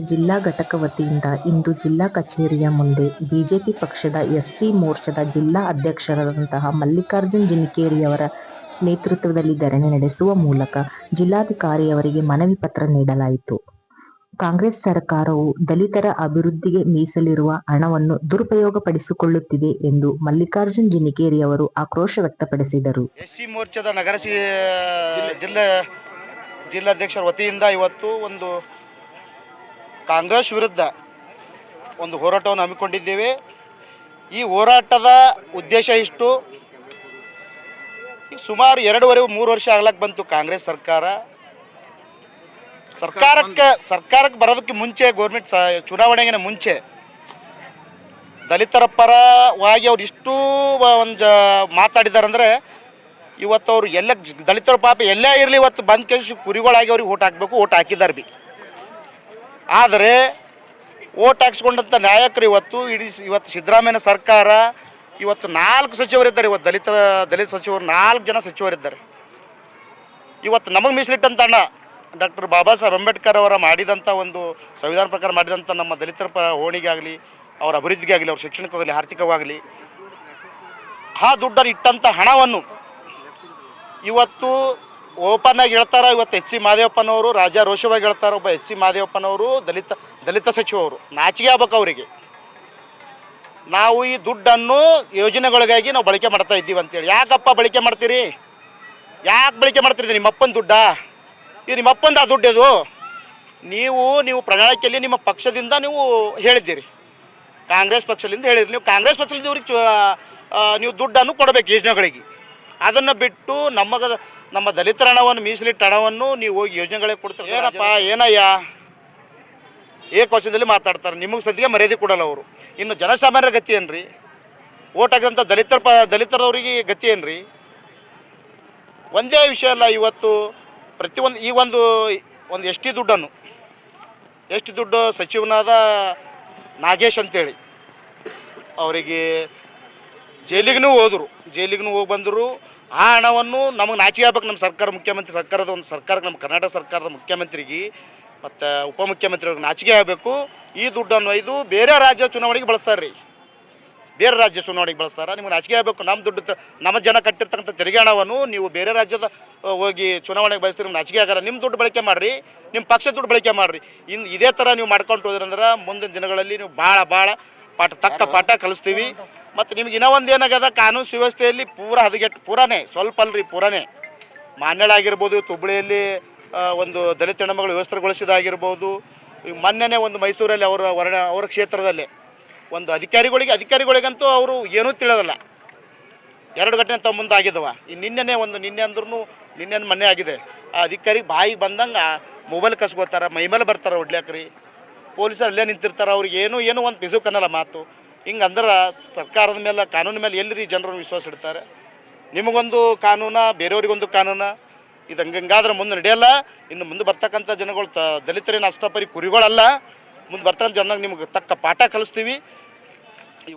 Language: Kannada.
ಜಿಲ್ಲಾ ಘಟಕ ವತಿಯಿಂದ ಇಂದು ಜಿಲ್ಲಾ ಕಚೇರಿಯ ಮುಂದೆ ಬಿಜೆಪಿ ಪಕ್ಷದ ಎಸ್ಸಿ ಮೋರ್ಚಾದ ಜಿಲ್ಲಾ ಅಧ್ಯಕ್ಷರಾದಂತಹ ಮಲ್ಲಿಕಾರ್ಜುನ್ ಜಿನಿಕೇರಿಯವರ ನೇತೃತ್ವದಲ್ಲಿ ಧರಣಿ ನಡೆಸುವ ಮೂಲಕ ಜಿಲ್ಲಾಧಿಕಾರಿಯವರಿಗೆ ಮನವಿ ಪತ್ರ ನೀಡಲಾಯಿತು. ಕಾಂಗ್ರೆಸ್ ಸರ್ಕಾರವು ದಲಿತರ ಅಭಿವೃದ್ಧಿಗೆ ಮೀಸಲಿರುವ ಹಣವನ್ನು ದುರುಪಯೋಗಪಡಿಸಿಕೊಳ್ಳುತ್ತಿದೆ ಎಂದು ಮಲ್ಲಿಕಾರ್ಜುನ್ ಜಿನಿಕೇರಿಯವರು ಆಕ್ರೋಶ ವ್ಯಕ್ತಪಡಿಸಿದರು. ಎಸ್ಸಿ ಮೋರ್ಚಾದ ನಗರ ಜಿಲ್ಲಾಧ್ಯಕ್ಷರ ವತಿಯಿಂದ ಇವತ್ತು ಒಂದು ಕಾಂಗ್ರೆಸ್ ವಿರುದ್ಧ ಒಂದು ಹೋರಾಟವನ್ನು ಹಮ್ಮಿಕೊಂಡಿದ್ದೇವೆ. ಈ ಹೋರಾಟದ ಉದ್ದೇಶ ಇಷ್ಟು. ಸುಮಾರು ಎರಡೂವರೆ, ಮೂರು ವರ್ಷ ಆಗ್ಲಕ್ಕೆ ಬಂತು ಕಾಂಗ್ರೆಸ್ ಸರ್ಕಾರ. ಸರ್ಕಾರಕ್ಕೆ ಸರ್ಕಾರಕ್ಕೆ ಬರೋದಕ್ಕೆ ಮುಂಚೆ, ಗೌರ್ಮೆಂಟ್ ಸ, ಚುನಾವಣೆಗಿನ ಮುಂಚೆ ದಲಿತರ ಪರವಾಗಿ ಅವ್ರು ಇಷ್ಟು ಒಂದು ಜ ಅಂದರೆ ಇವತ್ತು ಅವ್ರು ಎಲ್ಲ ದಲಿತರ ಪಾಪ ಎಲ್ಲೇ ಇರಲಿ ಇವತ್ತು ಬಂದ್ ಕೆಲಸ ಕುರಿಗಳಾಗಿ ಅವ್ರಿಗೆ ಓಟ್ ಹಾಕಬೇಕು, ಓಟ್ ಹಾಕಿದ್ದಾರೆ ಬಿ. ಆದರೆ ಓಟ್ ಹಾಕ್ಸ್ಕೊಂಡಂಥ ನಾಯಕರು ಇವತ್ತು, ಇಡೀ ಇವತ್ತು ಸಿದ್ದರಾಮಯ್ಯ ಸರ್ಕಾರ ಇವತ್ತು ನಾಲ್ಕು ಸಚಿವರಿದ್ದಾರೆ ಇವತ್ತು ದಲಿತ ದಲಿತ ಸಚಿವರು ನಾಲ್ಕು ಜನ ಸಚಿವರಿದ್ದಾರೆ ಇವತ್ತು ನಮಗೆ ಮೀಸಲಿಟ್ಟಂಥ ಅಣ್ಣ, ಡಾಕ್ಟರ್ ಬಾಬಾ ಸಾಹೇಬ್ ಅಂಬೇಡ್ಕರ್ ಅವರ ಮಾಡಿದಂಥ ಒಂದು ಸಂವಿಧಾನ ಪ್ರಕಾರ ಮಾಡಿದಂಥ ನಮ್ಮ ದಲಿತರ ಪ ಓಣಿಗೆ ಆಗಲಿ ಅವರ ಅಭಿವೃದ್ಧಿಗೆ ಆಗಲಿ ಅವ್ರ ಶಿಕ್ಷಣಕ್ಕಾಗಲಿ ಆರ್ಥಿಕವಾಗಲಿ, ಆ ದುಡ್ಡನ್ನು ಇಟ್ಟಂಥ ಹಣವನ್ನು ಇವತ್ತು ಓಪನ್ ಆಗಿ ಹೇಳ್ತಾರೆ, ಇವತ್ತು ಎಚ್ ಸಿ ಮಾದೇವಪ್ಪನವರು ರಾಜಾ ರೋಷವಾಗಿ ಹೇಳ್ತಾರೆ, ಒಬ್ಬ ಎಚ್ ಸಿ ಮಾದೇವಪ್ಪನವರು, ದಲಿತ ದಲಿತ ಸಚಿವರು ನಾಚಿಕೆ ಆಗ್ಬೇಕು ಅವರಿಗೆ. ನಾವು ಈ ದುಡ್ಡನ್ನು ಯೋಜನೆಗಳಿಗಾಗಿ ನಾವು ಬಳಕೆ ಮಾಡ್ತಾ ಇದ್ದೀವಿ ಅಂತೇಳಿ. ಯಾಕಪ್ಪ ಬಳಕೆ ಮಾಡ್ತೀರಿ? ಯಾಕೆ ಬಳಕೆ ಮಾಡ್ತೀರಿ? ನಿಮ್ಮಪ್ಪನ ದುಡ್ಡಾ? ಇದು ನಿಮ್ಮ ಅಪ್ಪಂದ ಆ ದುಡ್ಡು ನೀವು ನೀವು ಪ್ರಣಾಳಿಕೆಯಲ್ಲಿ ನಿಮ್ಮ ಪಕ್ಷದಿಂದ ನೀವು ಹೇಳಿದ್ದೀರಿ. ಕಾಂಗ್ರೆಸ್ ಪಕ್ಷದಿಂದ ಹೇಳಿದ್ರಿ. ನೀವು ಕಾಂಗ್ರೆಸ್ ಪಕ್ಷದಿಂದ ಇವ್ರಿಗೆ ನೀವು ದುಡ್ಡನ್ನು ಕೊಡಬೇಕು ಯೋಜನೆಗಳಿಗೆ. ಅದನ್ನು ಬಿಟ್ಟು ನಮಗ ನಮ್ಮ ದಲಿತರ ಹಣವನ್ನು ಮೀಸಲಿಟ್ಟ ಹಣವನ್ನು ನೀವು ಹೋಗಿ ಯೋಜನೆಗಳಿಗೆ ಕೊಡ್ತಾರೆ ಏನಪ್ಪ ಏನಯ್ಯ? ಏಕವಚನದಲ್ಲಿ ಮಾತಾಡ್ತಾರೆ. ನಿಮಗೆ ಸದ್ಯ ಮರ್ಯಾದೆ ಕೊಡಲ್ಲ ಅವರು. ಇನ್ನು ಜನಸಾಮಾನ್ಯರ ಗತಿ ಏನ್ರಿ? ಓಟ್ ಹಾಕಿದಂಥ ದಲಿತರ ಪ ದಲಿತರವರಿಗೆ ಗತಿ ಏನ್ರಿ? ಒಂದೇ ವಿಷಯ ಅಲ್ಲ ಇವತ್ತು ಪ್ರತಿಯೊಂದು ಈ ಒಂದು ಒಂದು ಎಸ್ ಟಿ ದುಡ್ಡನ್ನು ಎಷ್ಟು ದುಡ್ಡು ಸಚಿವನಾದ ನಾಗೇಶ್ ಅಂತೇಳಿ ಅವರಿಗೆ ಜೈಲಿಗೂ ಹೋದರು. ಜೈಲಿಗೂ ಹೋಗಿ ಬಂದರು. ಆ ಹಣವನ್ನು ನಮಗೆ ನಾಚಿಕೆ ಆಗ್ಬೇಕು ನಮ್ಮ ಸರ್ಕಾರ ಮುಖ್ಯಮಂತ್ರಿ ಸರ್ಕಾರದ ಒಂದು ಸರ್ಕಾರಕ್ಕೆ, ನಮ್ಮ ಕರ್ನಾಟಕ ಸರ್ಕಾರದ ಮುಖ್ಯಮಂತ್ರಿಗೆ, ಮತ್ತು ಉಪಮುಖ್ಯಮಂತ್ರಿಯವ್ರಿಗೆ ನಾಚಿಕೆ ಆಗಬೇಕು. ಈ ದುಡ್ಡನ್ನು ಒಯ್ದು ಬೇರೆ ರಾಜ್ಯ ಚುನಾವಣೆಗೆ ಬಳಸ್ತಾರೆ. ರೀ ಬೇರೆ ರಾಜ್ಯ ಚುನಾವಣೆಗೆ ಬಳಸ್ತಾರೆ. ನಿಮ್ಗೆ ನಾಚಿಕೆ ಆಗಬೇಕು. ನಮ್ಮ ದುಡ್ಡು ನಮ್ಮ ಜನ ಕಟ್ಟಿರ್ತಕ್ಕಂಥ ತೆರಿಗೆ ಹಣವನ್ನು ನೀವು ಬೇರೆ ರಾಜ್ಯದ ಹೋಗಿ ಚುನಾವಣೆಗೆ ಬಯಸ್ತೀರಿ, ನಿಮ್ಗೆ ನಾಚಿಕೆ ಆಗಲ್ಲ. ನಿಮ್ಮ ದುಡ್ಡು ಬಳಕೆ ಮಾಡಿರಿ. ನಿಮ್ಮ ಪಕ್ಷ ದುಡ್ಡು ಬಳಕೆ ಮಾಡಿರಿ. ಇನ್ನು ಇದೇ ಥರ ನೀವು ಮಾಡ್ಕೊಂಡು ಹೋದ್ರಂದ್ರೆ ಮುಂದಿನ ದಿನಗಳಲ್ಲಿ ನೀವು ಭಾಳ ಭಾಳ ಪಾಠ, ತಕ್ಕ ಪಾಠ ಕಲಿಸ್ತೀವಿ. ಮತ್ತು ನಿಮ್ಗೆ ಇನ್ನೂ ಒಂದು ಏನಾಗ್ಯದ ಕಾನೂನು ಸುವ್ಯವಸ್ಥೆಯಲ್ಲಿ ಪೂರ ಹದಗೆಟ್ಟು ಪೂರನೇ ಸ್ವಲ್ಪ ಅಲ್ರಿ ಪೂರನೇ. ಮಾನ್ಯಳ ಆಗಿರ್ಬೋದು ತುಬ್ಳಿಯಲ್ಲಿ ಒಂದು ದಲಿತ ಹೆಣ್ಮಗಳು ವ್ಯವಸ್ಥೆಗೊಳಿಸಿದಾಗಿರ್ಬೋದು. ಮೊನ್ನೆನೇ ಒಂದು ಮೈಸೂರಲ್ಲಿ ಅವರ ವರ್ಣ, ಅವರ ಕ್ಷೇತ್ರದಲ್ಲಿ ಒಂದು ಅಧಿಕಾರಿಗಳಿಗೆ, ಅಧಿಕಾರಿಗಳಿಗಂತೂ ಅವರು ಏನೂ ತಿಳಿಯೋದಿಲ್ಲ. ಎರಡು ಘಟನೆ ತಮ್ಮ ಮುಂದೆ ಆಗಿದವ ಈ ನಿನ್ನೆನೇ ಒಂದು, ನಿನ್ನೆ ಅಂದ್ರೂ ನಿನ್ನೆ ಮೊನ್ನೆ ಆಗಿದೆ. ಆ ಅಧಿಕಾರಿ ಬಾಯಿಗೆ ಬಂದಂಗೆ ಮೊಬೈಲ್ ಕಸ್ಕೋತಾರೆ ಮೈಮೇಲೆ ಬರ್ತಾರೆ ಹೊಡ್ಲಿಕ್ರಿ ಪೊಲೀಸರು ಅಲ್ಲೇ ನಿಂತಿರ್ತಾರೆ, ಅವ್ರಿಗೆ ಏನೂ ಏನೂ ಒಂದು ಅನ್ನಲ್ಲ ಮಾತು. ಹಿಂಗೆ ಅಂದ್ರೆ ಸರ್ಕಾರದ ಮೇಲೆ ಕಾನೂನು ಮೇಲೆ ಎಲ್ಲಿ ರೀ ಜನರನ್ನು ವಿಶ್ವಾಸ ಇಡ್ತಾರೆ? ನಿಮಗೊಂದು ಕಾನೂನ, ಬೇರೆಯವ್ರಿಗೊಂದು ಕಾನೂನ, ಇದು ಹಂಗೆ ಹಂಗಾದ್ರೆ ಮುಂದೆ ನಡೆಯಲ್ಲ. ಇನ್ನು ಮುಂದೆ ಬರ್ತಕ್ಕಂಥ ಜನಗಳು ತ, ದಲಿತರೇನು ಅಷ್ಟಪರಿ ಕುರಿಗಳಲ್ಲ. ಮುಂದೆ ಬರ್ತಕ್ಕಂಥ ಜನಕ್ಕೆ ನಿಮ್ಗೆ ತಕ್ಕ ಪಾಠ ಕಲಿಸ್ತೀವಿ.